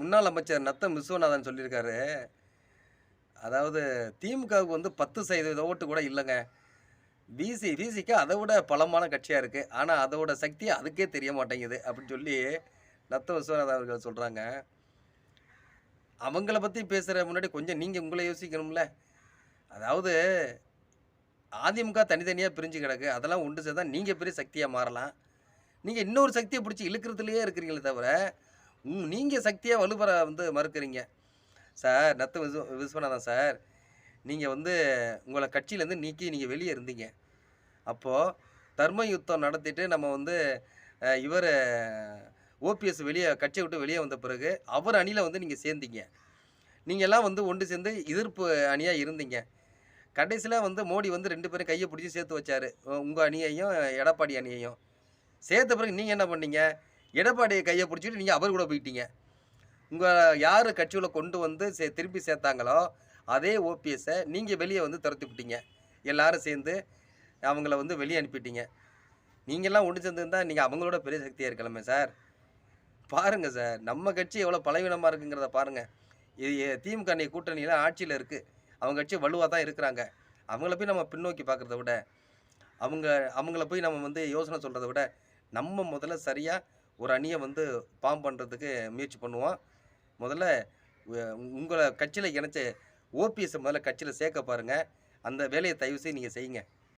முன்னாள் அமைச்சர் நத்தம் விஸ்வநாதன் சொல்லியிருக்காரு. அதாவது திமுகவுக்கு வந்து பத்து சதவீத ஓட்டு கூட இல்லைங்க. பிசி பிசிக்கு அதை விட பலமான கட்சியாக இருக்குது ஆனால் அதோட சக்தி அதுக்கே தெரிய மாட்டேங்குது அப்படின்னு சொல்லி நத்த விஸ்வநாதன் அவர்கள் சொல்கிறாங்க அவங்கள பற்றி பேசுகிற முன்னாடி கொஞ்சம் நீங்கள் உங்களை யோசிக்கணும்ல. அதாவது அதிமுக தனித்தனியாக பிரிஞ்சு கிடக்கு. அதெல்லாம் ஒன்று சேர்ந்தால் நீங்கள் பெரிய சக்தியாக மாறலாம். நீங்கள் இன்னொரு சக்தியை பிடிச்சி இழுக்கிறதுலையே இருக்கிறீங்களே தவிர ம் நீங்கள் சக்தியாக வலுப்பெற வந்து மறுக்கிறீங்க. சார் நத்த விஸ்வ விஸ்வநாதன் சார். நீங்கள் வந்து உங்களை கட்சியிலேருந்து நீக்கி நீங்கள் வெளியே இருந்தீங்க. அப்போது தர்ம யுத்தம் நடத்திட்டு நம்ம வந்து இவர் ஓபிஎஸ் வெளியே கட்சியை விட்டு வெளியே வந்த பிறகு அவர் அணியில் வந்து நீங்கள் சேர்ந்தீங்க. நீங்கள் எல்லாம் வந்து ஒன்று சேர்ந்து எதிர்ப்பு அணியாக இருந்தீங்க. கடைசியில் வந்து மோடி வந்து ரெண்டு பேரும் கையை பிடிச்சி சேர்த்து வச்சார். உங்கள் அணியையும் எடப்பாடி அணியையும். சேர்த்த பிறகு நீங்கள் என்ன பண்ணீங்க? எடப்பாடியை கையை பிடிச்சிட்டு நீங்கள் அவர் கூட போயிட்டீங்க. உங்கள் யார் கட்சியில் கொண்டு வந்து சே திருப்பி சேர்த்தாங்களோ அதே ஓபிஎஸ்ஸை நீங்கள் வெளியே வந்து துரத்தி விட்டீங்க. எல்லாரும் சேர்ந்து அவங்கள வந்து வெளியே அனுப்பிட்டீங்க. நீங்கள்லாம் ஒன்று சேர்ந்துருந்தா நீங்கள் அவங்களோட பெரிய சக்தியாக இருக்கலாமே சார். பாருங்கள் சார் நம்ம கட்சி எவ்வளோ பலவீனமாக இருக்குங்கிறத பாருங்கள் இது திமுக அன்னை கூட்டணியில் ஆட்சியில் இருக்குது அவங்க கட்சி வலுவாக தான் இருக்கிறாங்க. அவங்கள போய் நம்ம பின்னோக்கி பார்க்குறத விட அவங்க அவங்கள போய் நம்ம வந்து யோசனை சொல்கிறத விட நம்ம முதல்ல சரியாக ஒரு அணியை வந்து ஃபார்ம் பண்ணுறதுக்கு முயற்சி பண்ணுவோம் முதல்ல உங்களை கட்சியில் இணைச்ச ஓபிஎஸ் முதல்ல கட்சியில் சேர்க்க பாருங்கள் அந்த வேலையை தயவு செய்து நீங்கள் செய்யுங்க.